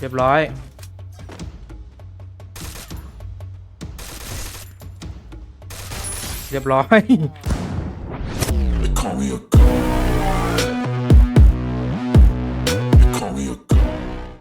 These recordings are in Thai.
เรียบร้อย เรียบร้อย They call me a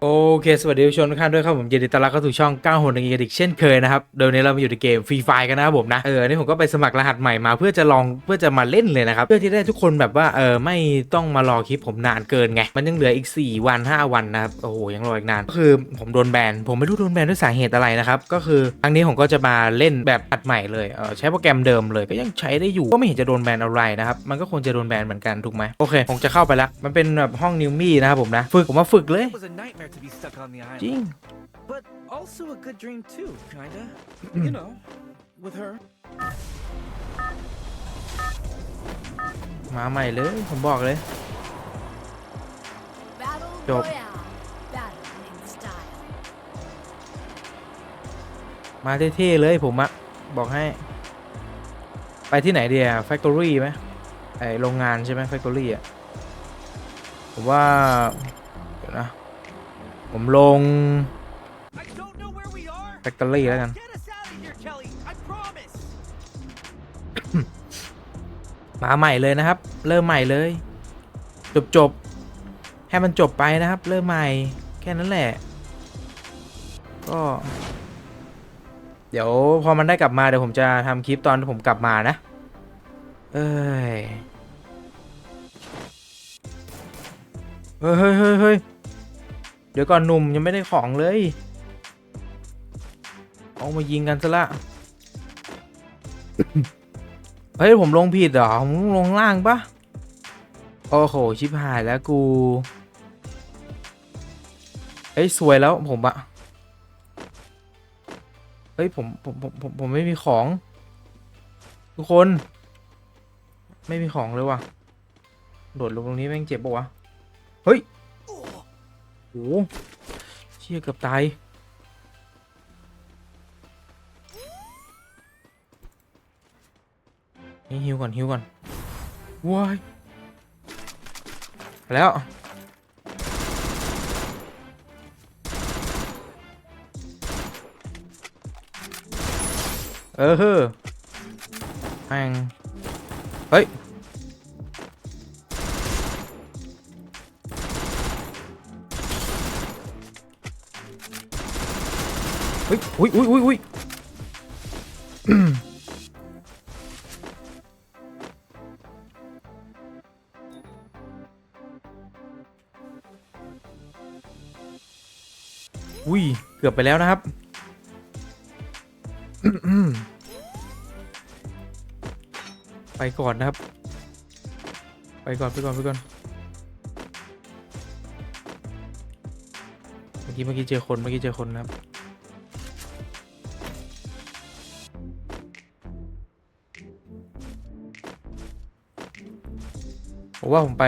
โอเค สวัสดีผู้ชมทุกท่านด้วยครับผมยินดีต้อนรับเข้าสู่ช่อง9หนกันอีกเช่นเคยนะครับ โดยวันนี้เรามาอยู่ในเกมฟรีไฟกันนะครับผมนะ เออ นี่ผมก็ไปสมัครรหัสใหม่มาเพื่อจะลองเพื่อจะมาเล่นเลยนะครับ เพื่อที่ได้ทุกคนแบบว่า เออ ไม่ต้องมารอคลิปผมนานเกินไง มันยังเหลืออีก 4 วัน 5 วันนะครับ โอ้โห ยังรออีกนาน ก็คือผมโดนแบน ผมไม่รู้โดนแบนด้วยสาเหตุอะไรนะครับ ก็คือครั้งนี้ผมก็จะมาเล่นแบบอัดใหม่เลย เออ ใช้โปรแกรมเดิมเลย ก็ยังใช้ได้อยู่ ก็ไม่เห็นจะโดนแบนอะไรนะครับ มันก็ควรจะโดนแบนเหมือนกันถูกไหมโอเคผมจะเข้าไปแล้วมันเป็นแบบห้องนิวมี่นะครับผมนะฝึกผมมาฝึกเลย It was a nightmare to be stuck on the จริ island. ง But also a good dream too, kinda. you know, with her. มาใหม่เลยผมบอกเลย Battle Job. Royale. Battling style. มาเท่ๆเลยผมอะบอกให้ ไปที่ไหนเดียแฟคทอรี่ไหมไอโรงงานใช่ไหมแฟคทอรี่อะผมว่าเดี๋ยวนะ ผมลง I don't know where we are. แฟคทอรี่แล้วกัน Get us out of here, Kelly. I promise. มาใหม่เลยนะครับ เริ่มใหม่เลย จบจบๆให้มันจบไปนะครับ เริ่มใหม่แค่นั้นแหละ ก็ เดี๋ยวพอมันได้กลับมาเดี๋ยวผมจะทำคลิปตอนที่ผมกลับมานะ เอ้ยเฮ้ยเฮ้ยเฮ้ย เฮ้ยเดี๋ยวก่อนหนุ่มยังไม่ได้ของเลย เอามายิงกันซะละ เฮ้ย ผมลงผิดเหรอ ผมลงล่างปะโอ้โห ชิบหายแล้วกูเฮ้ย สวยแล้วผมอะเฮ้ย ผมผมผมผมผมไม่มีของ ทุกคน ไม่มีของเลยว่ะ โดดลงตรงนี้แม่งเจ็บปะวะ เฮ้ย โอ้โหเชี่ยเกือบตายนี่ฮิวก่อนฮิวก่อนว้ายแล้วเออเฮอแม่งเฮ้ย เฮ้ยอุ้ยอุ้ยอุ้ยอุ้ยอุ้ย เกือบไปแล้วนะครับ ไปก่อนนะครับ ไปก่อนไปก่อนไปก่อน เมื่อกี้เมื่อกี้เจอคนเมื่อกี้เจอคนนะครับ ผมว่าผมไป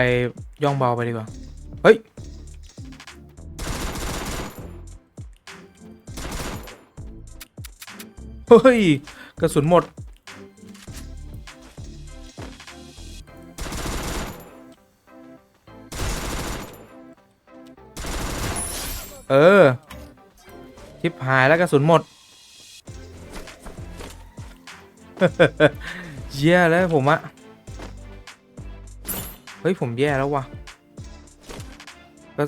ย่องเบาไปดีกว่า เฮ้ย เฮ้ย กระสุนหมด เออทิปหายแล้วกระสุนหมดเย่แล้วผมอะ ฮ้ย ผมแย่แล้ววะก็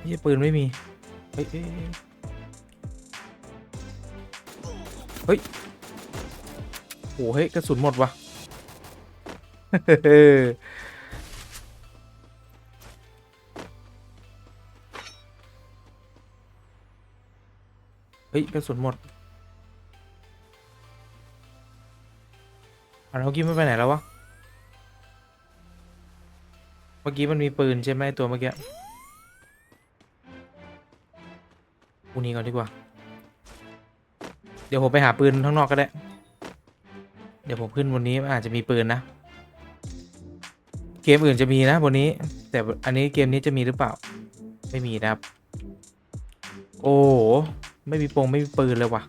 เฮียปืนไม่มี เฮ้ย เฮ้ยโอ้เฮ้ย กระสุนหมดวะเฮ้ย กระสุนหมดอันเมื่อกี้ไม่ไปไหนแล้ววะ เมื่อกี้มันมีปืนใช่ไหมตัวเมื่อกี้กูนี้ก่อนดีกว่า เดี๋ยวผมไปหาปืนข้างนอกก็ได้ เดี๋ยวผมขึ้นบนนี้มันอาจจะมีปืนนะ เกมอื่นจะมีนะบนนี้ แต่อันนี้เกมนี้จะมีหรือเปล่า ไม่มีนะครับ โอ้โหไม่มีปงไม่มีปืนเลยว่ะ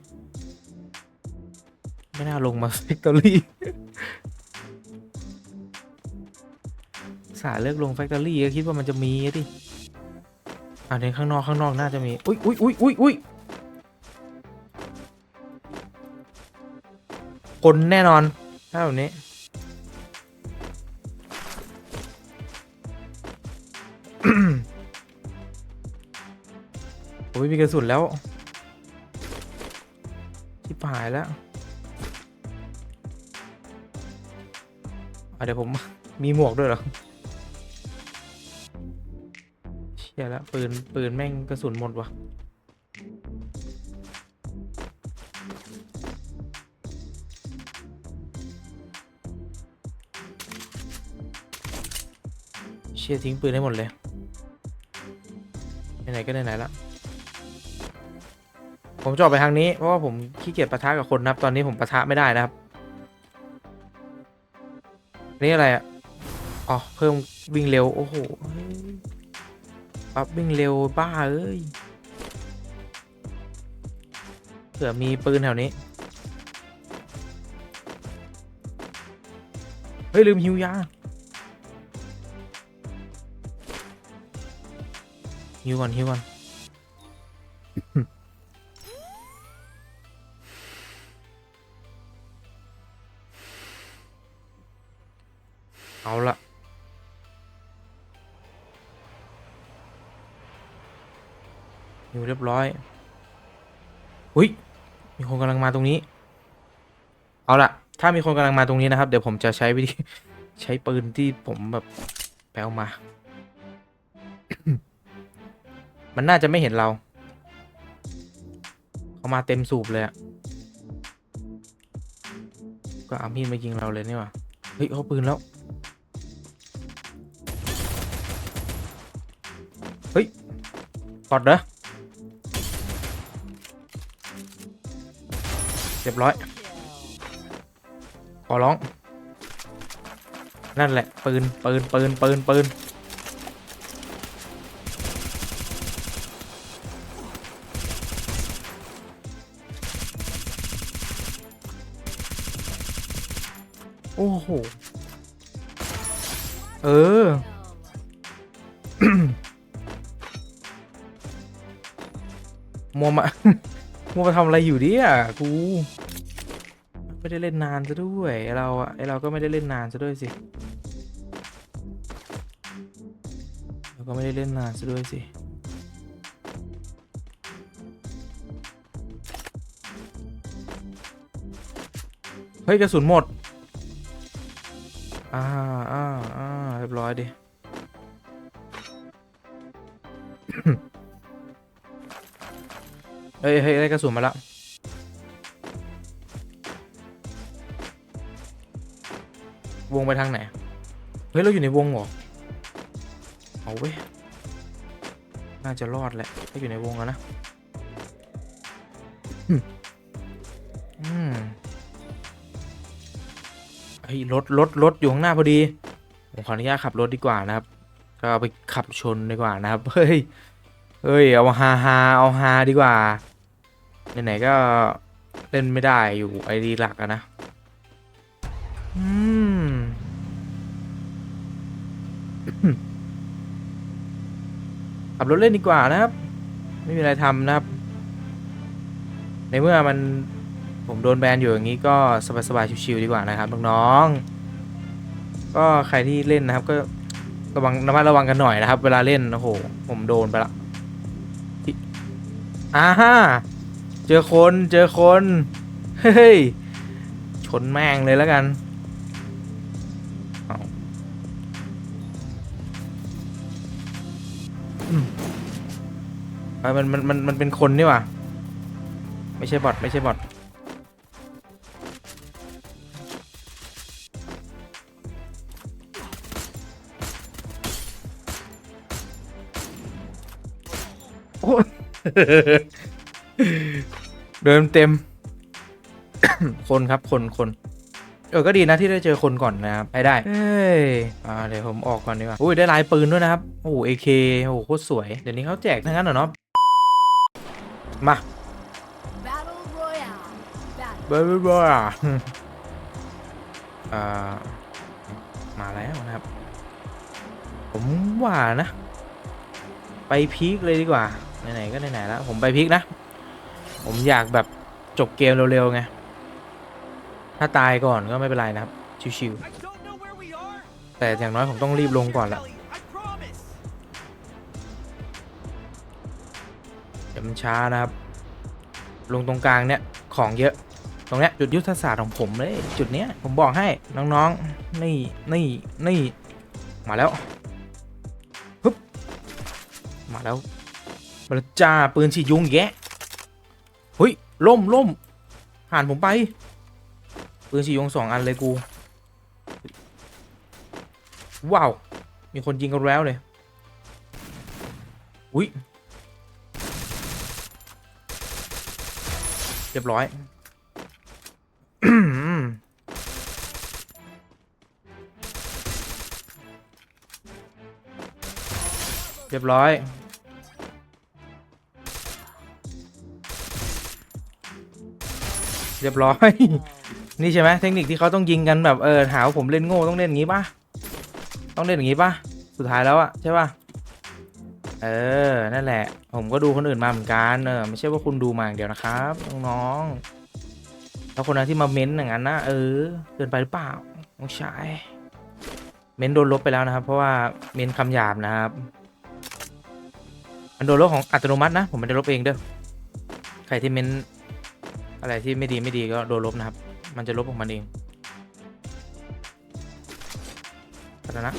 ไม่น่าลงมา s ิ c ตอรี่ สาเลือกลงแฟคทอรี่ก็คิดว่ามันจะมีอะดิอ่าในข้างนอกข้างนอกน่าจะมี อุ้ยอุ้ยอุ้ยอุ้ยอุ้ยคนแน่นอน ถ้าแบบนี้ผมไม่มีกระสุนแล้วชิบหายแล้วเดี๋ยวผมมีหมวกด้วยเหรอ เชี่ยแล้วปืนปืนแม่งกระสุนหมดวะเชี่ยทิ้งปืนให้หมดเลยไหนๆก็ไหนๆล้วผมจะออกไปทางนี้ เพราะว่าผมขี้เกียจปะทะกับคนนะครับ ตอนนี้ผมปะทะไม่ได้นะครับนี่อะไรอะ อ๋อ เพิ่มวิ่งเร็ว โอ้โห ปรับวิ่งเร็วบ้าเอ้ยเผื่อมีปืนแถวนี้ เฮ้ย ลืมฮิวยาฮิวก่อนฮิวก่อนเอาละ เรียบร้อยอุ้ยมีคนกำลังมาตรงนี้ เอาละถ้ามีคนกำลังมาตรงนี้นะครับ เดี๋ยวผมจะใช้วิธีใช้ปืนที่ผมแบบแปลมา มันน่าจะไม่เห็นเรา เขามาเต็มสูบเลยอะก็เอามีดมายิงเราเลยนี่หว่าเฮ้ยเขาปืนแล้ว เฮ้ยปอดเหรอ เรียบร้อย ขอร้อง นั่นแหละ ปืน ปืน ปืน ปืน ปืน โอ้โห เออมัวมา มัวมาทำอะไรอยู่ดิอะกูไม่ได้เล่นนานซะด้วยไอเราอะไอเราก็ไม่ได้เล่นนานซะด้วยสิเราก็ไม่ได้เล่นนานซะด้วยสิเฮ้ยกระสุนหมดอ่าอ่าอ่าเรียบร้อยดิ เฮ้ยเฮ้ยได้กระสุนมาแล้ววงไปทางไหน เฮ้ย เราอยู่ในวงเหรอ เอาเว้ย น่าจะรอดแหละ ถ้าอยู่ในวงแล้วนะอืมอืมเฮ้ยรถรถรถอยู่ข้างหน้าพอดี ผมขออนุญาตขับรถดีกว่านะครับ ก็เอาไปขับชนดีกว่านะครับ เฮ้ย เฮ้ย เอาฮาฮาเอาฮาดีกว่า ไหนๆก็เล่นไม่ได้อยู่ไอดีหลักอะนะ อืม ขับรถเล่นดีกว่านะครับ ไม่มีอะไรทำนะครับ ในเมื่อมันผมโดนแบนอยู่อย่างนี้ก็สบายๆชิวๆดีกว่านะครับน้องๆ ก็ใครที่เล่นนะครับก็ระวังระมัดระวังกันหน่อยนะครับ เวลาเล่นโอ้โหผมโดนไปละอ่าฮะ เจอคนเจอคน เฮ้ย ชนแม่งเลยแล้วกันเอาอืมเอ้ยมันมันมันมันเป็นคนนี่ว่าไม่ใช่บอทไม่ใช่บอทโอ้ เดินเต็ม คนครับคนคนเออก็ดีนะที่ได้เจอคนก่อนนะครับไปได้เฮ้ยอ่าเดี๋ยวผมออกก่อนดีกว่าอุ้ยได้ลายปืนด้วยนะครับโอ้โหเอเคโอ้โหโคตรสวยเดี๋ยวนี้เขาแจกทั้งนั้นเหรอเนาะมา Battle Royale. Battle. เบอร์เบอร์อ่ามาแล้วนะครับ ผมว่านะ ไปพีคเลยดีกว่าไหนๆก็ไหนๆแล้วผมไปพีคนะ ผมอยากแบบจบเกมเร็วๆไง ถ้าตายก่อนก็ไม่เป็นไรนะครับ ชิว I don't know where we are. ๆแต่อย่างน้อยผมต้องรีบลงก่อนละ Ellie, I promise. เดี๋ยวมันช้านะครับ ลงตรงกลางเนี่ยของเยอะตรงเนี้ยจุดยุทธศาสตร์ของผมเลย จุดเนี้ยผมบอกให้น้องๆ นี่นี่นี่มาแล้วฮึบมาแล้วมาแล้วจ้าปืนฉีดยุงแยะ เฮ้ยล่มล่มผ่านผมไปปืนฉีดยงสองอันเลยกู ว้าว มีคนยิงกันแล้วเลยอุ้ยเรียบร้อยเรียบร้อย เรียบร้อย นี่ใช่ไหมเทคนิคที่เขาต้องยิงกันแบบเออหาว่าผมเล่นโง่ต้องเล่นอย่างงี้ป่ะต้องเล่นอย่างงี้ป่ะสุดท้ายแล้วอะใช่ป่ะเออนั่นแหละ ผมก็ดูคนอื่นมาเหมือนกันเออไม่ใช่ว่าคุณดูมาอย่างเดียวนะครับน้องๆแล้วคนนั้นที่มาเม้นต์อย่างนั้นนะเออเกินไปหรือเปล่าน้องชายเม้นโดนลบไปแล้วนะครับ เพราะว่าเม้นคำหยาบนะครับมันโดนลบของอัตโนมัตินะ ผมไม่ได้ลบเองเด้อใครที่เม้น อะไรที่ไม่ดีไม่ดีก็โดนลบนะครับ มันจะลบของมันเองพัฒนะ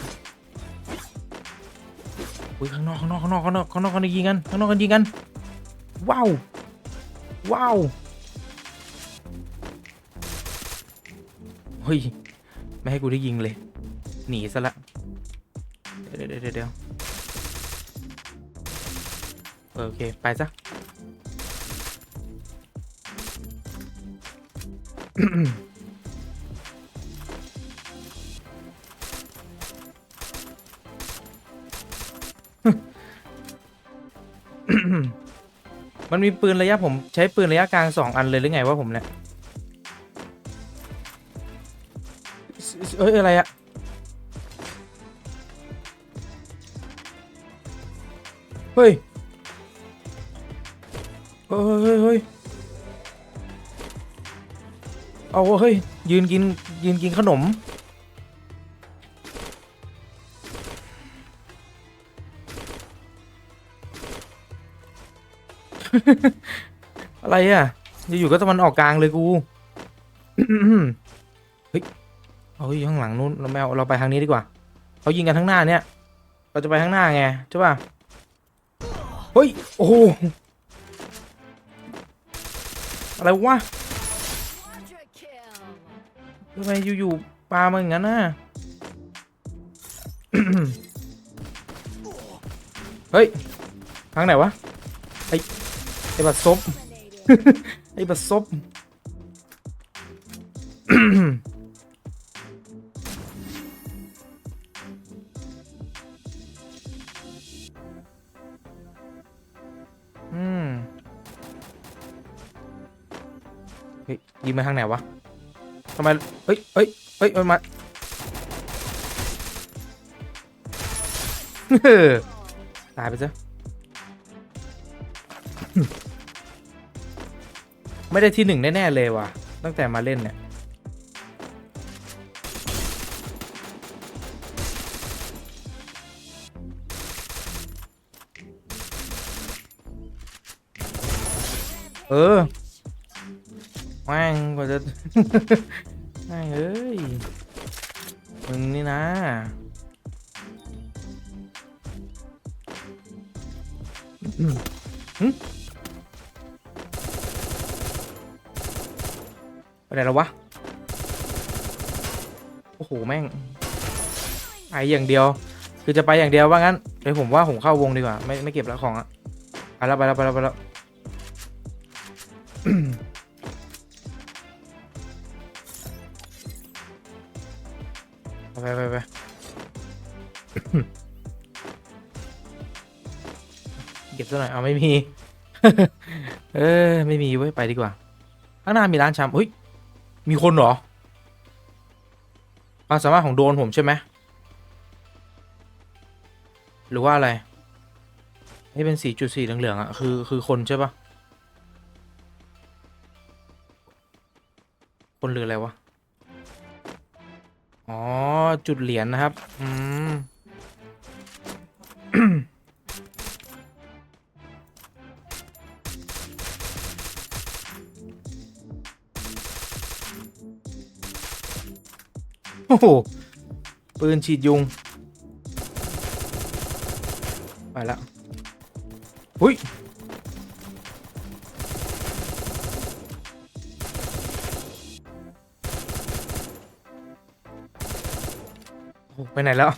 อุ้ยข้างนอกข้างนอกข้างนอกข้างนอกข้างนอกกันยิงกันข้างนอกกันยิงกัน ว้าว ว้าวเฮ้ยไม่ให้กูได้ยิงเลย หนีซะละ เดี๋ยวเดี๋ยวเดี๋ยวเดี๋ยวเออโอเค ไปซะ มันมีปืนระยะผมใช้ปืนระยะกลางสองอันเลยหรือไงวะผมเนี่ยเอ้ยอะไรอะเฮ้ยเฮ้ยเฮ้ย เอาเฮ้ย ยืนกิน ยืนกินขนม อะไรอะอยู่ๆก็ตะวันออกกลางเลยกู เฮ้ยเอาเฮ้ยข้างหลังนู้นเราไม่เอาเราไปทางนี้ดีกว่าเขายิงกันข้างหน้าเนี่ย เราจะไปข้างหน้าไงใช่ป่ะ เฮ้ย โอ้โหอะไรวะ ทำไมอยู่ๆปลามาอย่างนั้นน่ะเฮ้ย ทางไหนวะ ไอ้ไอ้บัดซบ ไอ้บัดซบอืม เฮ้ยยิงมาทางไหนวะ ทำไมเฮ้ยเฮ้ยเฮ้ยมันมาตายไปซะไม่ได้ที่หนึ่งแน่ ๆ เลยว่ะ ตั้งแต่มาเล่นเนี่ยเออ แม่งกว่าจะแม่งเอ้ย มึงนี่นะอืมหึไปไหนแล้ววะ โอ้โห แม่งไปอย่างเดียว คือจะไปอย่างเดียวว่างั้นเดี๋ยวผมว่าผมเข้าวงดีกว่า ไม่ไม่เก็บแล้วของอะไปแล้วไปแล้วไปแล้วไปแล้ว ซะหน่อยเอาไม่มี เออ ไม่มีเว้ยไปดีกว่า ข้างหน้ามีร้านชำเฮ้ย มีคนเหรอความสามารถของโดนผมใช่ไหมหรือว่าอะไรนี่เป็นสีจุดสีเหลืองๆอะคือคือคนใช่ปะคนหรืออะไรวะ อ๋อ จุดเหรียญนะครับ อืม อ้โห ปืนฉีดยุง ไปแล้วหุ้ยโอ้ไปไหนแล้ว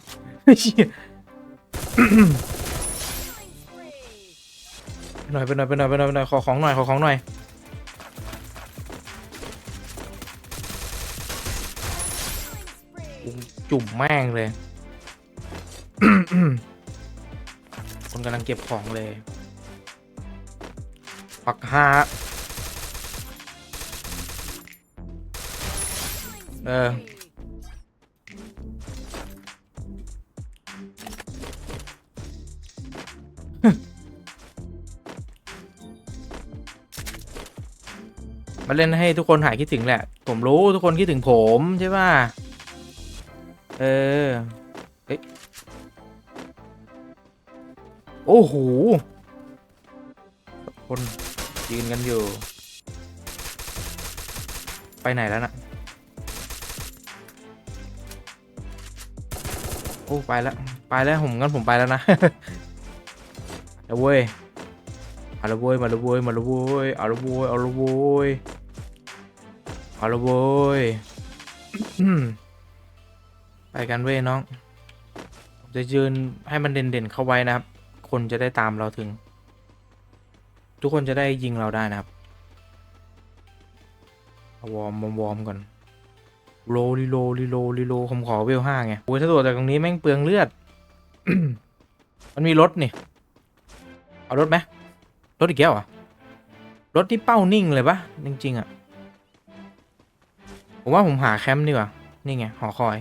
ไปหน่อยไปหน่อยไปหน่อยไปหน่อยไปหน่อยขอของหน่อยขอของหน่อย จุ่มแม่งเลย คนกำลังเก็บของเลยปักฮาเออมาเล่นให้ทุกคนหายคิดถึงแหละ ผมรู้ทุกคนคิดถึงผมใช่ป่ะ เออเฮ้ยโอ้โหคนยืนกันอยู่ ไปไหนแล้วนะโอ้ ไปแล้ว ไปแล้วผมงั้นผมไปแล้วนะเอาเว้ยเอาละเว้ยมาละเว้ยมาละเว้ยเอาละเว้ยเอาละเว้ยเอาละเว้ย ไปกันเว้ยน้อง ผมจะยืนให้มันเด่นๆเข้าไว้นะครับ คนจะได้ตามเราถึง ทุกคนจะได้ยิงเราได้นะครับวอร์มวอร์มวอมก่อนโลลิโลลิโลลิโลผมขอเวลห้าไงโอ้ยถ้าโดดจากตรงนี้แม่งเปลืองเลือด มันมีรถนี่ เอารถไหมรถอีกแก้วอะรถที่เป้านิ่งเลยปะจริงๆอะ ผมว่าผมหาแคมป์ดีกว่า นี่ไง หอคอย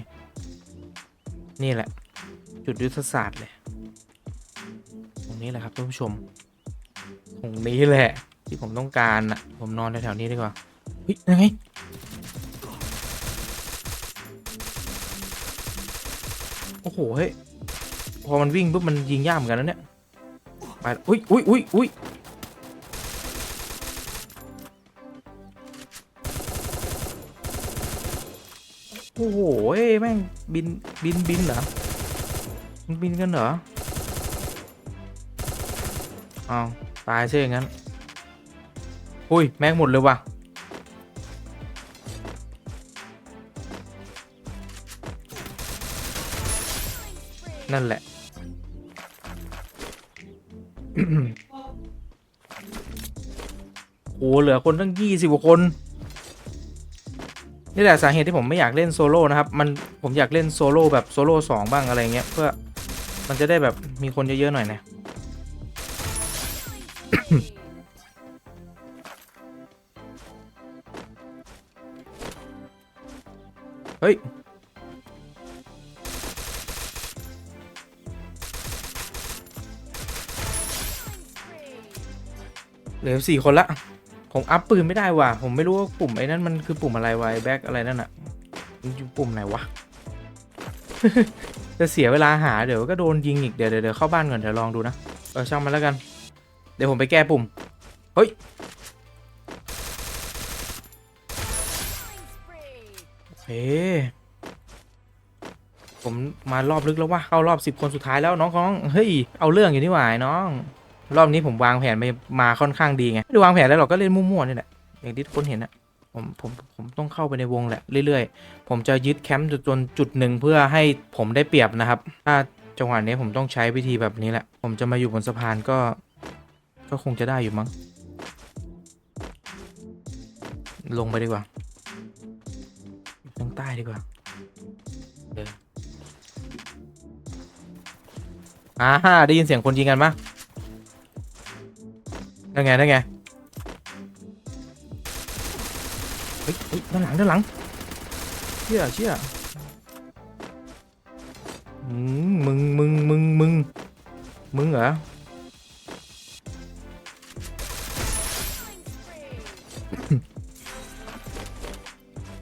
นี่แหละ จุดยุทธศาสตร์เลย ตรงนี้แหละครับท่านผู้ชม ตรงนี้แหละ ที่ผมต้องการอะ ผมนอนแถวๆนี้ดีกว่าเฮ้ยยังไงโอ้โหเฮ้ยพอมันวิ่งปุ๊บมันยิงยากเหมือนกันนะเนี่ยไปอุ้ยอุ้ยอุ้ยอุ้ย แม่งบินบินบินเหรอมันบินกันเหรออาตายใช่อย่างนั้น อุ้ย แม่งหมดเลยว่ะ นั่นแหละ โอ้เหลือคนตั้งยี่สิบกว่าคน นี่แหละสาเหตุที่ผมไม่อยากเล่นโซโล่นะครับ มันผมอยากเล่นโซโล่แบบโซโล่สองบ้างอะไรเงี้ยเพื่อมันจะได้แบบมีคนเยอะๆหน่อยนะเฮ้ยเหลือสี่คนละ ผมอัพปืนไม่ได้ว่ะ ผมไม่รู้ว่าปุ่มไอ้นั่นมันคือปุ่มอะไรไวแบ็กอะไรนั่นอะปุ่มไหนวะ จะเสียเวลาหาเดี๋ยวก็โดนยิงอีกเดี๋ยวเดี๋ยวเข้าบ้านก่อนเดี๋ยวลองดูนะ เออช่างมันแล้วกัน เดี๋ยวผมไปแก้ปุ่ม เฮ้ย โอเค ผมมารอบลึกแล้ววะเข้ารอบสิบคนสุดท้ายแล้วน้องๆเฮ้ย เอาเรื่องอยู่นี่หว่าน้อง รอบนี้ผมวางแผนไปมาค่อนข้างดีไงไม่ได้วางแผนแล้วหรอกก็เล่นมั่วๆนี่แหละอย่างที่ทุกคนเห็นอะผมผมผมต้องเข้าไปในวงแหละเรื่อยๆ ผมจะยึดแคมป์จนจุดหนึ่งเพื่อให้ผมได้เปรียบนะครับ ถ้าจังหวะนี้ผมต้องใช้วิธีแบบนี้แหละ ผมจะมาอยู่บนสะพานก็ ก็คงจะได้อยู่มั้ง ลงไปดีกว่าทางใต้ดีกว่าเอออ่าฮะได้ยินเสียงคนยิงกันปะ นั่นไงนั่นไงเฮ้ยเฮ้ยด้านหลังด้านหลังเชี่ยเชี่ยมึงมึงมึงมึงมึงเหรอ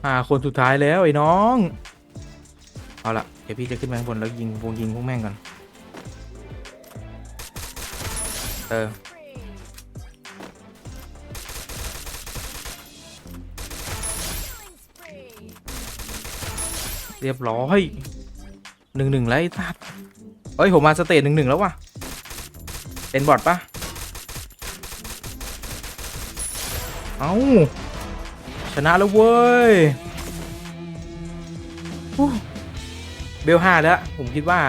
อ่าคนสุดท้ายแล้วไอ้น้อง เอาละเดี๋ยวพี่จะขึ้นไปข้างบนแล้วยิงวงยิงพวกแม่งก่อน เออ เรียบร้อยหนึ่งหนึ่งแล้วไอ้สัตว์เฮ้ย ผมมาสเตจหนึ่งหนึ่งแล้วว่ะ เป็นบอทปะเอาชนะแล้วเว้ยเบลห้าแล้ว ผมคิดว่า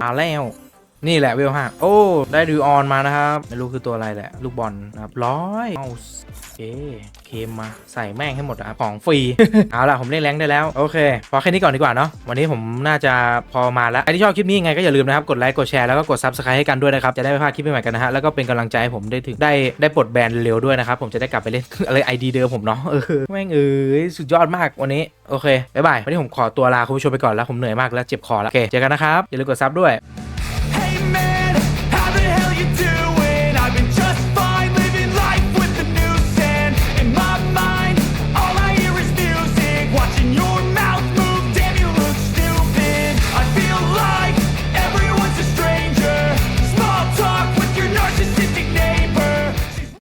มาแล้วนี่แหละเวลห้าโอ้ ได้ดูออนมานะครับ ไม่รู้คือตัวอะไรแหละ ลูกบอลนะครับร้อยเมาส์โอเค มมาใส่แม่งให้หมดอะของฟรี เอาล่ะผมเล่นแรงได้แล้ว โอเค พอแค่นี้ก่อนดีกว่าเนาะวันนี้ผมน่าจะพอมาแล้วใครที่ชอบคลิปนี้ยังไงก็อย่าลืมนะครับกดไลค์กดแชร์แล้วก็กด subscribe ให้กันด้วยนะครับจะได้ไม่พลาดคลิปใหม่ๆกันนะฮะแล้วก็เป็นกำลังใจให้ผมได้ถึงได้ได้ปลดแบนเร็วด้วยนะครับผมจะได้กลับไปเล่น อะไรไอดีเดิมผมเนาะเออแม่งเอ้ยสุดยอดมากวันนี้โอเคบ๊ายบายวันนี้ผมขอตัวลาคุณผู้ชมไปก่อนแล้วผมเหนื่อยมากแล้วเจ็บคอแล้วโอเคเจอกันนะครับอย่าลืมกดซับด้วย